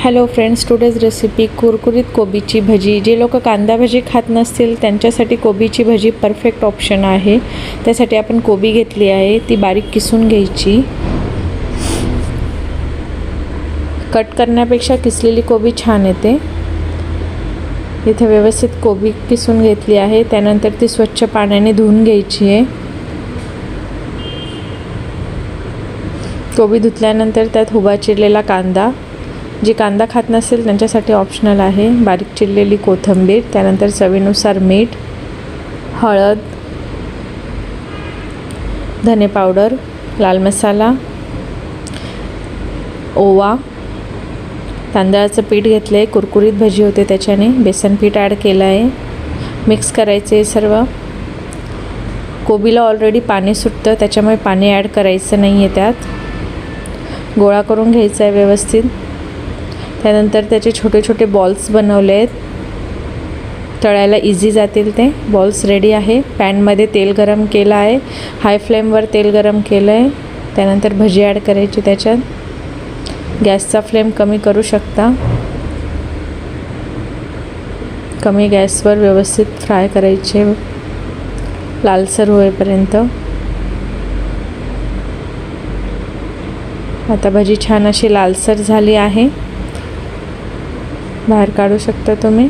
Hello friends today's recipe कुरकुरीत कोबीची भजी. जे लोक कांदा भजी खात नसतील त्यांच्यासाठी कोबीची भजी परफेक्ट ऑप्शन आहे. त्यासाठी आपण कोबी घेतली आहे ती बारीक किसून घ्यायची. कट करण्यापेक्षा किसलेली कोबी छान येते. इथे व्यवस्थित कोबी किसून घेतली आहे त्यानंतर ती स्वच्छ पाण्याने धुवून घ्यायची आहे. कोबी धुतल्यानंतर त्यात उभा चिरलेला कांदा. जे कांदा खात नसेल त्यांच्यासाठी ऑप्शनल आहे. बारीक चिरलेली कोथिंबीर त्यानंतर चवीनुसार मीठ हळद धने पावडर लाल मसाला ओवा. तांदळाचं पीठ घेतलं आहे कुरकुरीत भजी होते त्याच्याने. बेसन पीठ ॲड केलं आहे मिक्स करायचे आहे सर्व. कोबीला ऑलरेडी पाणी सुटतं त्याच्यामुळे पाणी ॲड करायचं नाही आहे त्यात. गोळा करून घ्यायचा आहे व्यवस्थित. त्यानंतर त्याचे छोटे छोटे बॉल्स बनवले आहेत. तळायला इझी जातील ते. बॉल्स रेडी आहे. पॅनमध्ये तेल गरम केलं आहे. हाय फ्लेमवर तेल गरम केलं आहे. त्यानंतर भजी ॲड करायची त्याच्यात. गॅसचा फ्लेम कमी करू शकता. कमी गॅसवर व्यवस्थित फ्राय करायचे. लालसर होईपर्यंत. आता भजी छान अशी लालसर झाली आहे. बाहेर काढू शकता तुम्ही.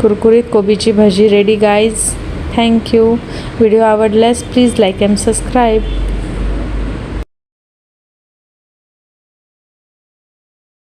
कुरकुरीत कोबीची भजी ready guys thank you video आवडल्यास प्लीज लाईक अँड सबस्क्राईब